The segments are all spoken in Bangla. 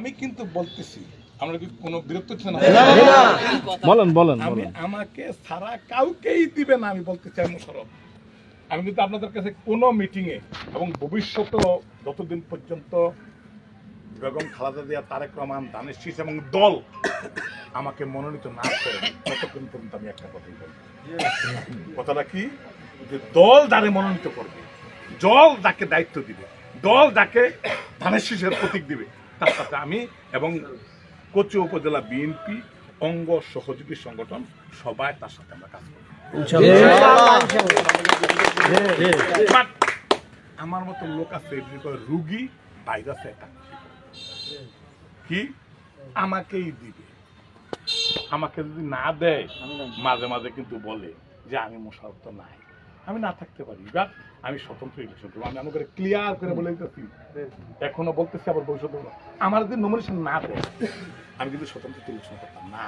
আমি কিন্তু বলতেছি আমরা কি কোনো বিরক্ত হচ্ছে না বলেন বলেন আমি আমাকে সারা কাউকেই দিবে না আমি বলতে চাই মোশারফ। আমি কিন্তু আপনাদের কাছে কোনো মিটিংয়ে এবং ভবিষ্যতেও যতদিন পর্যন্ত বেগম খালেদা জিয়া তারেক রহমান দানেশ শীষ এবং দল আমাকে মনোনীত না করে ততক্ষণ পর্যন্ত আমি একটা কথাই বলব। কথাটা কি? যে দল যারে মনোনীত করবে দল যাকে দায়িত্ব দিবে দল যাকে ধানের শীষের প্রতীক দিবে তার সাথে আমি এবং কোচি উপজেলা বিএনপি অঙ্গ সহযোগী সংগঠন সবাই তার সাথে আমরা কাজ করব আমার মতো লোক আছে রুগী ভাইরাসে এটা কি? আমাকেই দিবে। আমাকে যদি না দেয় মাঝে মাঝে কিন্তু বলে যে আমি মোশারফ তো নাই। আমি না থাকতে পারি। বা আমি স্বতন্ত্র ইলেকশন করব। আমি আমাকে ক্লিয়ার করে বলে দিতেছি। এখনও বলতেছি আবার ভবিষ্যতে আমার যদি নমিনেশন না দেয় আমি কিন্তু স্বতন্ত্র ইলেকশন করতাম না।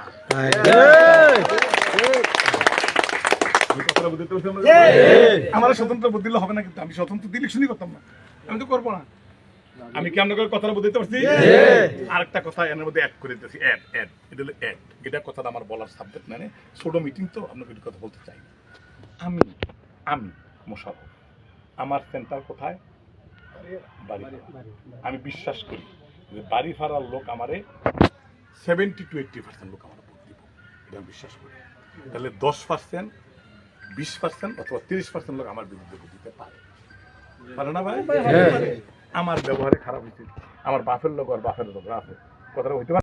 আমরা? স্বতন্ত্র বুদ্ধি হবে না কিন্তু আমি স্বতন্ত্র ইলেকশনই করতাম না। আমি তো করব না। আমি কি আপনাকে কথাটা বুঝতে পারছি? আরেকটা কথা এর মধ্যে অ্যাড করে দিতেছি। অ্যাড অ্যাড এটা হলো অ্যাড এটা কথাটা আমার বলার সাবজেক্ট মানে ছোট মিটিং তো আপনাকে একটু কথা বলতে চাই। আমি আমি মোশারফ আমার সেন্টার কোথায়? বাড়ি আমি বিশ্বাস করি যে বাড়ি ফাড়ার লোক আমারে সেভেন্টি টু এইটটি পার্সেন্ট লোক আমার ভোট দিব। এটা আমি বিশ্বাস করি। তাহলে দশ পার্সেন্ট বিশ পার্সেন্ট অথবা তিরিশ পার্সেন্ট লোক আমার বিরুদ্ধে ভোট দিতে পারে। পারে না ভাই? আমার ব্যবহারে খারাপ হয়েছে। আমার বাপের লোক আর বাপের লোক আছে। কথাটা হইতে পারে?